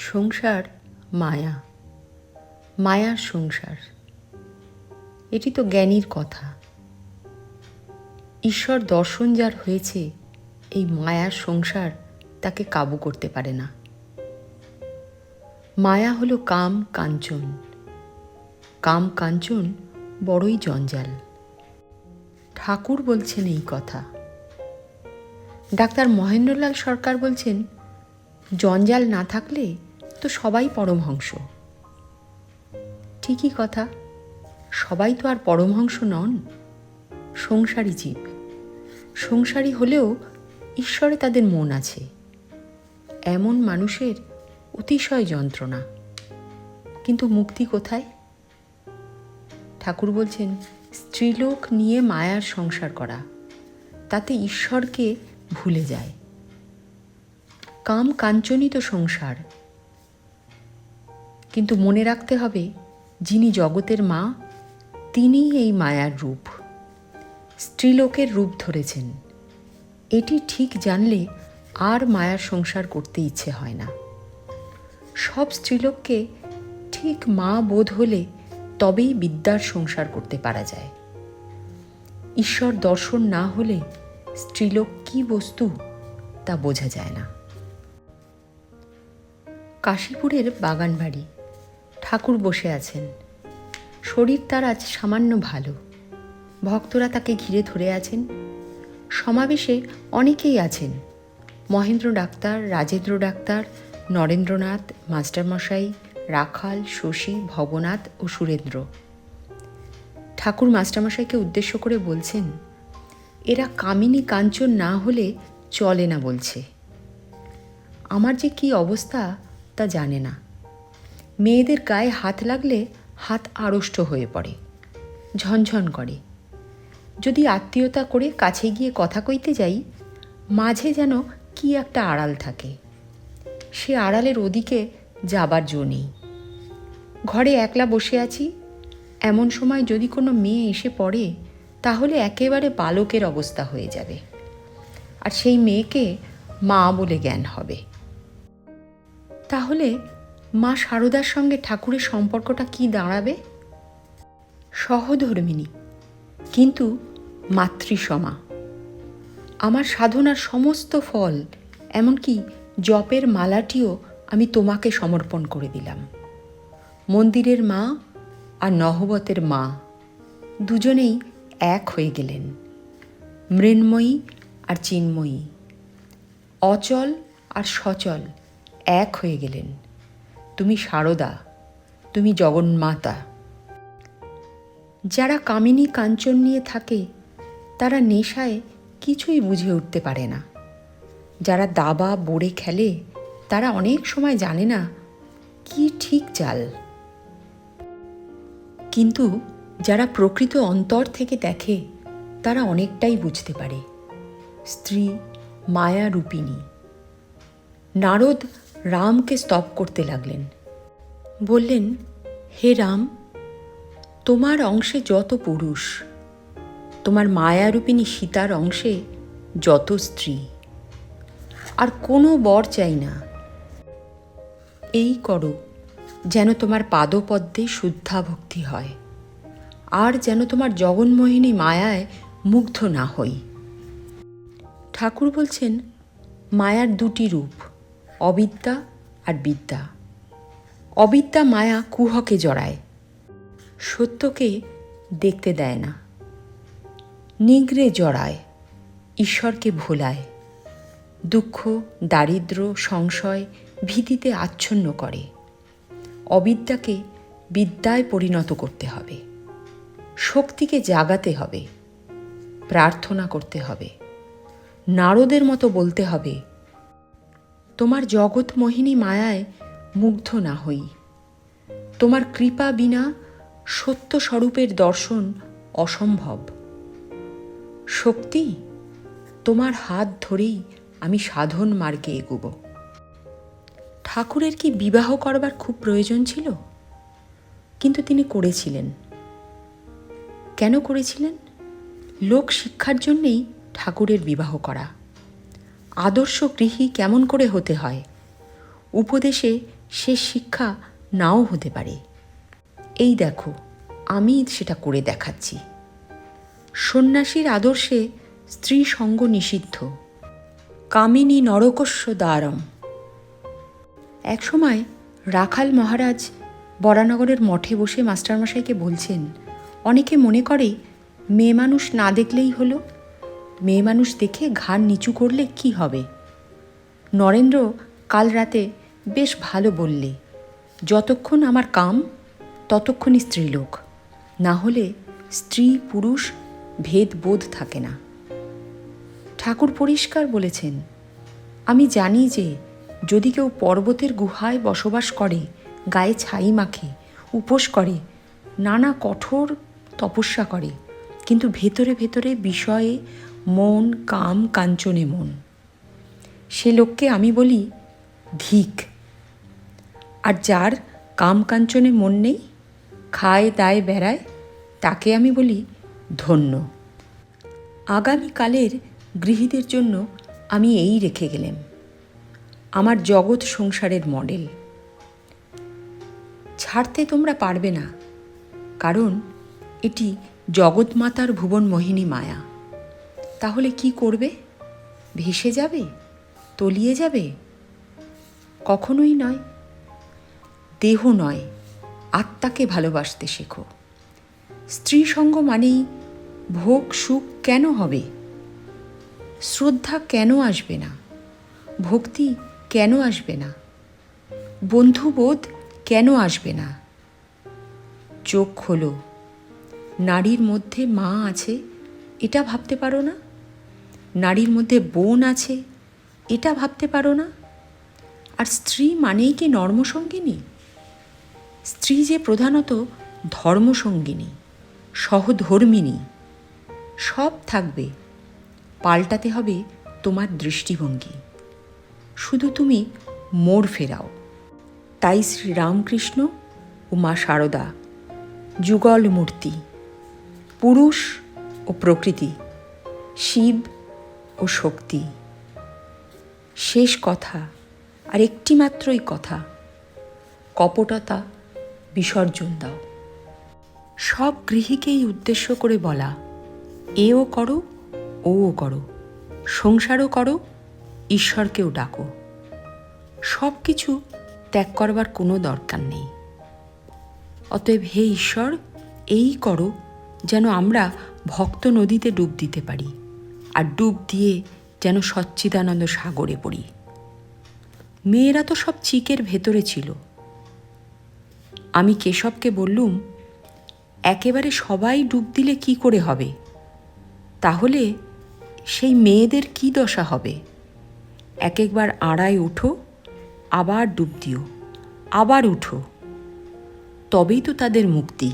সংসার মায়া। মায়ার সংসার। এটি তো জ্ঞানীর কথা। ঈশ্বর দর্শন যার হয়েছে, এই মায়ার সংসার তাকে কাবু করতে পারে না। মায়া হলো কাম কাঞ্চন। কাম কাঞ্চন বড়ই জঞ্জাল। ঠাকুর বলছেন এই কথা। ডাক্তার মহেন্দ্রলাল সরকার বলছেন, জঞ্জাল না থাকলে তো সবাই পরমহংস। ঠিকই কথা। সবাই তো আর পরমহংস নন, সংসারী জীব। সংসারী হলেও ঈশ্বরে তাদের মন আছে। এমন মানুষের অতিশয় যন্ত্রণা। কিন্তু মুক্তি কোথায়? ঠাকুর বলছেন, স্ত্রীলোক নিয়ে মায়ার সংসার করা, তাতে ঈশ্বরকে ভুলে যায়। কাম কাঞ্চনই তো সংসার কিন্তু মনে রাখতে হবে, যিনি জগতের মা, তিনিই এই মায়ার রূপ। স্ত্রীলোকের রূপ ধরেছেন। এটি ঠিক জানলে আর মায়ার সংসার করতে ইচ্ছে হয় না। সব স্ত্রীলোককে ঠিক মা বোধ হলে তবেই বিদ্যার সংসার করতে পারা যায়। ঈশ্বর দর্শন না হলে স্ত্রীলোক কি বস্তু তা বোঝা যায় না। কাশীপুরের বাগান বাড়ি ঠাকুর বসে আছেন। শরীর তার আজ সামান্য ভালো। ভক্তরা তাকে ঘিরে ধরে আছেন। সমাবেশে অনেকেই আছেন। মহেন্দ্র ডাক্তার, রাজেন্দ্র ডাক্তার, নরেন্দ্রনাথ, মাস্টারমশাই, রাখাল, শশী, ভবনাথ ও সুরেন্দ্র। ঠাকুর মাস্টারমশাইকে উদ্দেশ্য করে বলছেন, এরা কামিনী কাঞ্চন না হলে চলে না বলছে। আমার যে কি অবস্থা তা জানে না। মেয়েদের গায়ে হাত লাগলে হাত আড়ষ্ট হয়ে পড়ে, ঝনঝন করে। যদি আত্মীয়তা করে কাছে গিয়ে কথা কইতে যাই, মাঝে যেন কি একটা আড়াল থাকে। সে আড়ালের ওদিকে যাবার জো নেই। ঘরে একলা বসে আছি, এমন সময় যদি কোনো মেয়ে এসে পড়ে, তাহলে একেবারে বালকের অবস্থা হয়ে যাবে। আর সেই মেয়েকে মা বলে জ্ঞান হবে। তাহলে মা শারদার সঙ্গে ঠাকুরের সম্পর্কটা কি দাঁড়াবে? সহধর্মিনী কিন্তু মাতৃসমা। আমার সাধনার সমস্ত ফল, এমনকি জপের মালাটিও আমি তোমাকে সমর্পণ করে দিলাম। মন্দিরের মা আর নহবতের মা দুজনেই এক হয়ে গেলেন। মৃন্ময়ী আর চিন্ময়ী। অচল আর সচল এক হয়ে গেলেন। তুমি সারদা, তুমি জগন্মাতা। যারা কামিনী কাঞ্চন নিয়ে থাকে, তারা নেশায় কিছুই বুঝে উঠতে পারে না। যারা দাবা, বোড়ে খেলে, তারা অনেক সময় জানে না, কি ঠিক চাল। কিন্তু যারা প্রকৃত অন্তর থেকে দেখে, তারা অনেকটাই বুঝতে পারে। স্ত্রী, মায়া রূপিণী। নারদ রামকে স্তব করতে লাগলেন। বললেন, হে রাম, তোমার অংশে যত পুরুষ, তোমার মায়ারূপিণী সীতার অংশে যত স্ত্রী, আর কোনো বর চাই না। এই করো, যেন তোমার পাদপদ্মে শুদ্ধা ভক্তি হয়, আর যেন তোমার জগন্মোহিনী মায়ায় মুগ্ধ না হই। ঠাকুর বলছেন, মায়ার দুটি রূপ অবিদ্যা আর বিদ্যা। অবিদ্যা মায়া কুহকে জড়ায়, সত্যকে দেখতে দেয় না। নিগ্রে জড়ায়, ঈশ্বরকে ভোলায়, দুঃখ, দারিদ্র, সংশয় ভীতিতে আচ্ছন্ন করে। অবিদ্যাকে বিদ্যায় পরিণত করতে হবে, শক্তিকে জাগাতে হবে, প্রার্থনা করতে হবে, নারদের মতো বলতে হবে তোমার জগৎ মোহিনী মায়ায় মুগ্ধ না হই। তোমার কৃপা বিনা সত্য স্বরূপের দর্শন অসম্ভব। শক্তি, তোমার হাত ধরেই আমি সাধন মার্গে এগুব। ঠাকুরের কি বিবাহ করবার খুব প্রয়োজন ছিল? কিন্তু তিনি করেছিলেন। কেন করেছিলেন? লোক শিক্ষার জন্যেই ঠাকুরের বিবাহ করা। আদর্শ গৃহী কেমন করে হতে হয়? উপদেশে সে শিক্ষা নাও হতে পারে। এই দেখো, আমি সেটা করে দেখাচ্ছি। সন্ন্যাসীর আদর্শে স্ত্রী সঙ্গ নিষিদ্ধ। কামিনী নরকস্য দ্বারম। একসময় রাখাল মহারাজ বরানগরের মঠে বসে মাস্টারমশাইকে বলছেন, অনেকে মনে করে মেয়ে মানুষ না দেখলেই হলো। মেয়ে মানুষ দেখে ঘাড় নিচু করলে কি হবে? নরেন্দ্র কাল রাতে বেশ ভালো বললে, যতক্ষণ আমার কাম, ততক্ষণই স্ত্রীলোক। না হলে স্ত্রী, পুরুষ, ভেদ বোধ থাকে না। ঠাকুর পরিষ্কার বলেছেন, আমি জানি যে যদি কেউ পর্বতের গুহায় বসবাস করে, গায়ে ছাই মাখে, উপোস করে, নানা কঠোর তপস্যা করে, কিন্তু ভেতরে ভেতরে বিষয়ে মন, কাম, কাঞ্চনে মন। সে লোককে আমি বলি ধিক আর যার কাম, কাঞ্চনে মন নেই, খায়, দায়, বেড়ায়, তাকে আমি বলি ধন্য। আগামীকালের গৃহীদের জন্য আমি এই রেখে গেলাম। আমার জগৎ সংসারের মডেল। ছাড়তে তোমরা পারবে না, কারণ এটি জগৎমাতার ভুবন মোহিনী মায়া। তাহলে কি করবে? ভেসে যাবে? তলিয়ে যাবে? কখনোই নয়। দেহ নয়, আত্মাকে ভালোবাসতে শেখো। স্ত্রী সঙ্গ মানেই ভোগ সুখ কেন হবে? শ্রদ্ধা কেন আসবে না? ভক্তি কেন আসবে না? বন্ধুবোধ কেন আসবে না? চোখ খোলো। নারীর মধ্যে মা আছে, এটা ভাবতে পারো না? নারীর মধ্যে বোন আছে, এটা ভাবতে পারো না? আর স্ত্রী মানেই কি নর্মসঙ্গিনী? স্ত্রী যে প্রধানত ধর্মসঙ্গিনী, সহধর্মিনী, সব থাকবে, পাল্টাতে হবে তোমার দৃষ্টিভঙ্গি। শুধু তুমি মোড় ফেরাও। তাই শ্রী রামকৃষ্ণ ও মা শারদা যুগল মূর্তি পুরুষ ও প্রকৃতি, শিব ও শক্তি। শেষ কথা, আর একটি মাত্রই কথা, কপটতা বিসর্জন দাও সব গৃহীকেই উদ্দেশ্য করে বলা, এও করো, ওও করো, সংসারও করো, ঈশ্বরকেও ডাকো। সব কিছু ত্যাগ করবার কোনো দরকার নেই। অতএব হে ঈশ্বর, এই করো, যেন আমরা ভক্ত নদীতে ডুব দিতে পারি। ডুব দিয়ে যেন সচ্চিদানন্দ সাগরে পড়ি। মেয়েরা তো সব চিকের ভেতরে ছিল। আমি কেশবকে বললুম, একেবারে সবাই ডুব দিলে কি করে হবে? তাহলে সেই মেয়েদের কি দশা হবে? এক একবার আড়ায় উঠো, আবার ডুব দিও, আবার উঠো। তবেই তো তাদের মুক্তি।